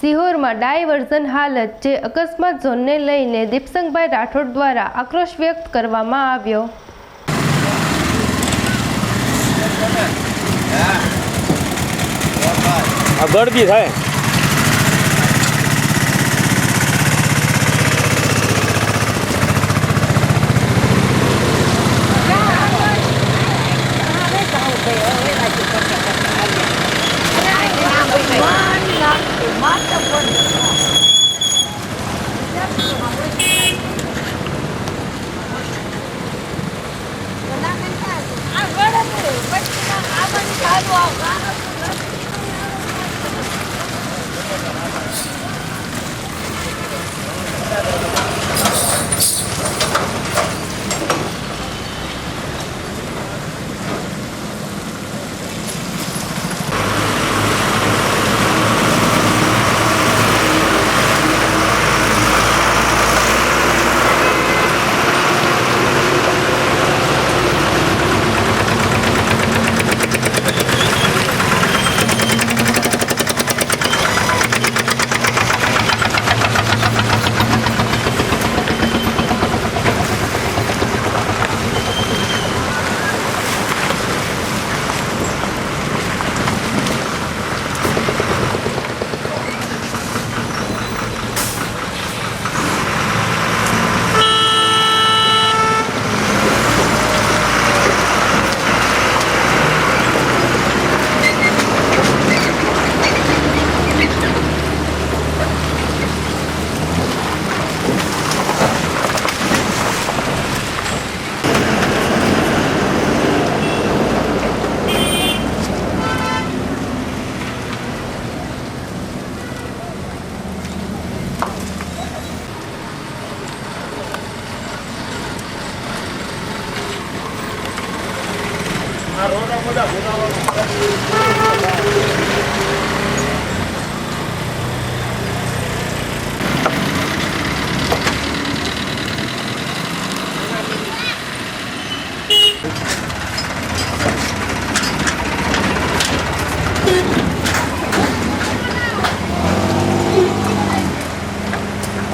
સિહોરમાં diversion હાલત જે અકસ્માત ઝોનને લઈને દીપસંગભાઈ રાઠોડ દ્વારા આક્રોશ વ્યક્ત કરવામાં આવ્યો. ગળદી થાય.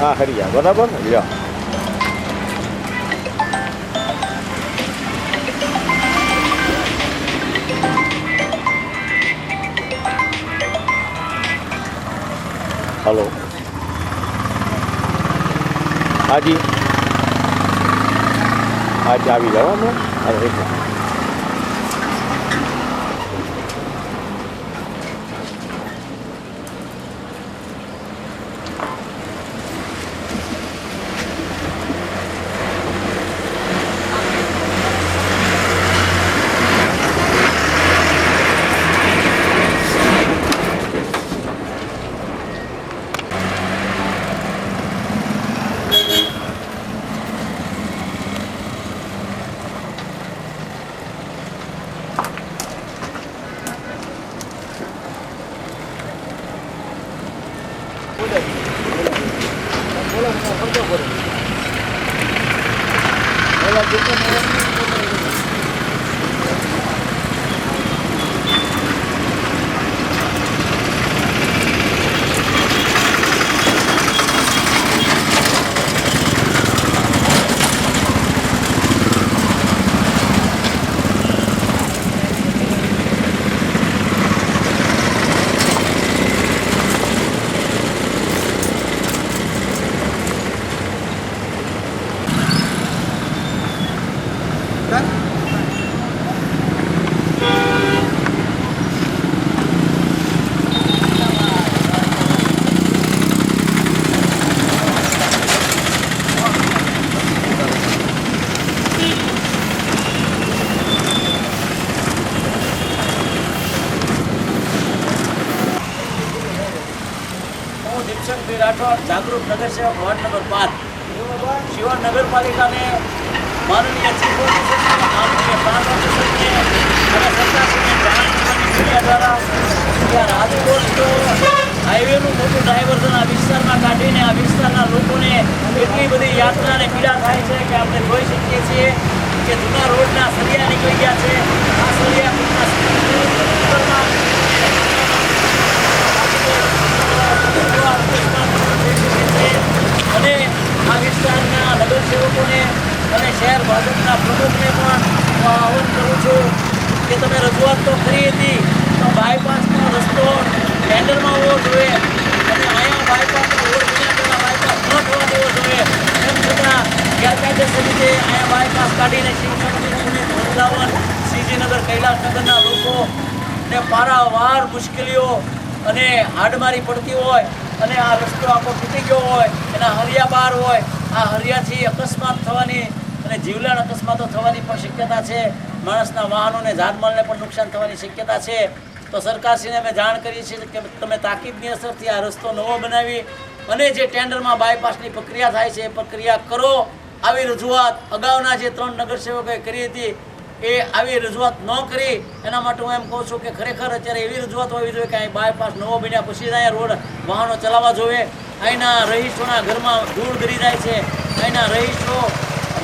હા હરિયા બરાબર ને લ્યો હલો હાજી આજે આવી અમે અરે એક મિનિટ. હું દીપશંકભાઈ રાઠોડ જાગૃત નગરસેવક વોર્ડ નંબર પાંચ શિવણ નગરપાલિકાને માનનીય ચીફ ઓફિસરને માનનીય પ્રાંત ઓફિસરને અને સરકારશ્રીને જાણ ક્રિયા દ્વારા ત્યાં રાજકોટ હાઈવેનું મોટું ડાયવર્ઝન આ વિસ્તારમાં કાઢીને આ વિસ્તારના લોકોને એટલી બધી યાત્રાને પીડા થાય છે કે આપણે જોઈ શકીએ છીએ કે જૂના રોડના સળિયા નીકળી ગયા છે. આ સળિયા લોકોને અને શહેર ભાજપના પ્રમુખને પણ હું આહવાન કરું છું કે તમે રજૂઆત તો કરી હતી તો બાયપાસનો રસ્તો ટેન્ડરમાં હોવો જોઈએ અને અહીંયા બાયપાસનો રોડ વિના પહેલાં બાયપાસ ન થવા દેવો જોઈએ. તેમ છતાં ગેરકાયદેસર રીતે અહીંયા બાયપાસ કાઢીને શિવસંગીને વૃંદાવન, શ્રીજીનગર, કૈલાસનગરના લોકો લોકોને પારાવાર મુશ્કેલીઓ અને હાડમારી પડતી હોય અને આ રસ્તો આખો તૂટી ગયો હોય, એના હરિયા બહાર હોય આ હરિયાથી અકસ્માત થવાની અને જીવલેણ અકસ્માતો થવાની પણ શક્યતા છે. માણસના વાહનોને જાનમાલને પણ નુકસાન થવાની શક્યતા છે. તો સરકારશ્રીને અમે જાણ કરીએ છીએ કે તમે તાકીદની અસરથી આ રસ્તો નવો બનાવી અને જે ટેન્ડરમાં બાયપાસની પ્રક્રિયા થાય છે એ પ્રક્રિયા કરો. આવી રજૂઆત અગાઉના જે ત્રણ નગરસેવકોએ કરી હતી એ આવી રજૂઆત ન કરી, એના માટે હું એમ કહું છું કે ખરેખર અત્યારે એવી રજૂઆત હોવી જોઈએ કે અહીં બાયપાસ નવો બન્યા પછી જ અહીંયા રોડ વાહનો ચલાવવા જોઈએ. અહીંના રહીશોના ઘરમાં ધૂળ ગરી જાય છે. અહીંના રહીશો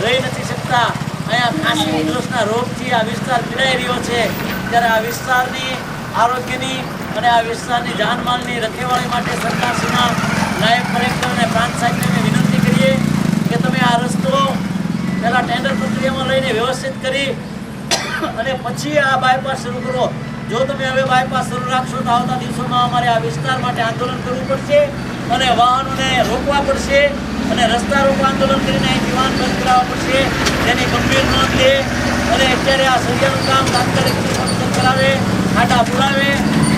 રહી નથી શકતા. અહીંયા ખાંસી ઉધરસના રોગથી આ વિસ્તાર પીડાઈ રહ્યો છે. ત્યારે આ વિસ્તારની આરોગ્યની અને આ વિસ્તારની જાનમાલની રખેવાળી માટે સરકારશ્રીના નાયબ કલેક્ટર અને પ્રાંત સાહેબને વિનંતી કરીએ કે તમે આ રસ્તો પહેલાં ટેન્ડર પ્રક્રિયામાં લઈને વ્યવસ્થિત કરી અને પછી આ બાયપાસ શરૂ કરો. જો તમે હવે બાયપાસ શરૂ રાખશો તો આવતા દિવસોમાં અમારે આ વિસ્તાર માટે આંદોલન કરવું પડશે અને વાહનોને રોકવા પડશે અને રસ્તા રોકો આંદોલન કરીને અહીંથી વાહન બંધ કરાવવા પડશે. તેની ગંભીર નોંધ લે અને અત્યારે આ સરિયાનું કામ તાત્કાલિક કરાવે ખાટા પુરાવે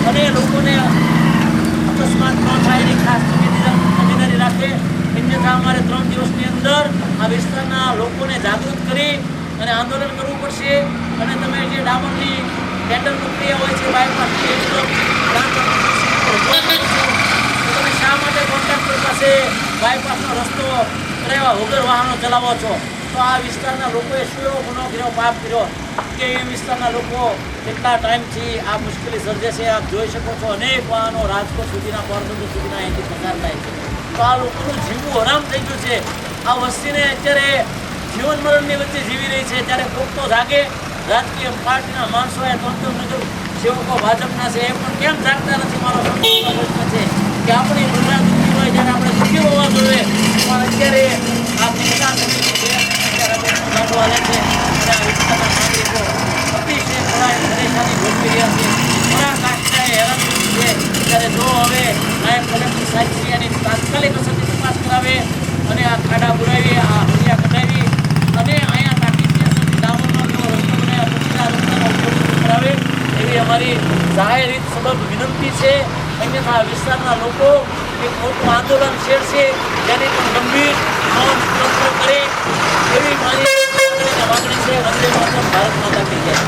અને લોકોને અકસ્માત ન થાય એની ખાસ તકેદારી રાખે. અન્યથા અમારે ત્રણ દિવસની અંદર આ વિસ્તારના લોકોને જાગૃત કરી અને આંદોલન કરવું પડશે. અને તમે જે ડામરની ટેન્ડર પ્રક્રિયા હોય છે બાયપાસની એ તમે શા માટે કોન્ટ્રાક્ટર પાસે બાયપાસનો રસ્તો રહેવા વગર વાહનો ચલાવો છો? તો આ વિસ્તારના લોકોએ શું એવો ગુનો કર્યો પાપ કર્યો કે એ વિસ્તારના લોકો કેટલા ટાઈમથી આ મુશ્કેલી સર્જે છે? આપ જોઈ શકો છો, અનેક વાહનો રાજકોટ સુધીના, પોરબંદર સુધીના અહીંથી પસાર થાય છે. તો આ લોકોનું જીવવું હરામ થઈ ગયું છે. આ વસ્તીને અત્યારે જીવન મરણની વચ્ચે જીવી રહી છે. ત્યારે કોક તો જાગે રાજકીય પાર્ટીના માણસો એ ત્રણ નગર સેવકો ભાજપના છે, એ પણ કેમ જાણતા નથી મારો પ્રશ્ન છે કે આપણી પ્રજા દુઃખી હોય જ્યારે આપણે દુઃખી હોવા જોઈએ? પણ અત્યારે આ મતદાન સમિતિ છે લાગુ છે, અને આ વિસ્તારના નાગરિકો અતિશય પરાય પરેશાની ભોગવી રહ્યા છે. ઘણા તાત્કાલિક અસરથી તપાસ કરાવે અને આ ખાડા પુરાવી અમારી જાહેર હિત સબબ વિનંતી છે. અન્યથા વિસ્તારના લોકો એક મોટું આંદોલન છેડશે, જેની પણ ગંભીર નોંધ કરે એવી મારી માગણી છે. વંદે માતરમ, ભારત માતા થઈ જાય.